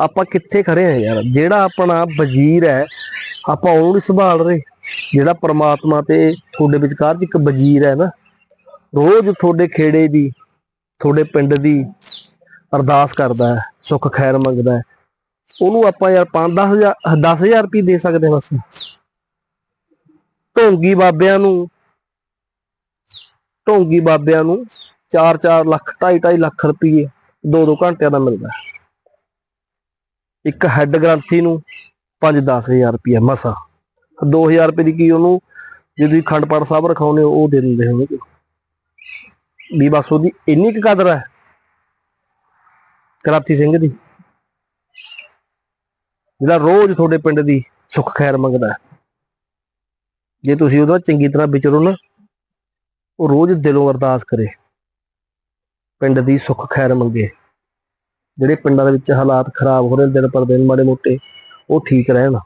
ਆਪਾਂ ਕਿੱਥੇ ਖੜੇ ਆ ਯਾਰ? ਜਿਹੜਾ ਆਪਣਾ ਵਜ਼ੀਰ ਹੈ, ਆਪਾਂ ਉਹਨੂੰ ਨਹੀਂ ਸੰਭਾਲ ਰਹੇ। ਜਿਹੜਾ ਪ੍ਰਮਾਤਮਾ ਤੇ ਤੁਹਾਡੇ ਵਿਚਕਾਰ ਚ ਇੱਕ ਵਜ਼ੀਰ ਹੈ ਨਾ, ਰੋਜ਼ ਤੁਹਾਡੇ ਖੇੜੇ ਦੀ, ਤੁਹਾਡੇ ਪਿੰਡ ਦੀ ਅਰਦਾਸ ਕਰਦਾ ਹੈ, ਸੁੱਖ ਖੈਰ ਮੰਗਦਾ ਹੈ। ਉਹਨੂੰ ਆਪਾਂ ਯਾਰ 5-10000 10000 ਰੁਪਏ ਦੇ ਸਕਦੇ ਹਾਂ ਬਸ। ਢੋਂਗੀ ਬਾਬਿਆਂ ਨੂੰ, ਢੋਂਗੀ ਬਾਬਿਆਂ ਨੂੰ 4-4 ਲੱਖ 2.5 ਲੱਖ ਰੁਪਏ 2-2 ਘੰਟਿਆਂ ਦਾ ਮਿਲਦਾ ਹੈ। ਇੱਕ ਹੈੱਡ ਗ੍ਰੰਥੀ ਨੂੰ 5-10000 ਰੁਪਏ ਮਸਾ। 2000 ਰੁਪਏ ਦੀ ਕੀ ਉਹਨੂੰ ਜੇ ਤੁਸੀਂ ਖੰਡ ਪਾਠ ਸਾਹਿਬ ਰਖਾਉਨੇ ਹੋ, ਉਹ ਦੇ ਦਿੰਦੇ ਹੋਣਗੇ। ਵੀ ਬਸ ਉਹਦੀ ਇੰਨੀ ਕੁ ਕਦਰ ਹੈ ਕਰਾਤੀ ਸਿੰਘ ਦੀ। ਜਿਹੜਾ ਰੋਜ਼ ਤੁਹਾਡੇ ਪਿੰਡ ਦੀ ਸੁੱਖ ਖੈਰ ਮੰਗਦਾ ਜੇ ਤੁਸੀਂ ਉਹਦਾ ਚੰਗੀ ਤਰ੍ਹਾਂ ਵਿਚਰੋ ਨਾ, ਉਹ ਰੋਜ਼ ਦਿਲੋਂ ਅਰਦਾਸ ਕਰੇ। ਪਿੰਡ ਦੀ ਸੁੱਖ ਖੈਰ ਮੰਗੇ। ਜਿਹੜੇ ਪਿੰਡਾਂ ਦੇ ਵਿੱਚ ਹਾਲਾਤ ਖਰਾਬ ਹੋ ਰਹੇ ਦਿਨ ਪਰ ਦਿਨ ਮਾੜੇ ਮੋਟੇ, ਉਹ ਠੀਕ ਰਹਿਣ।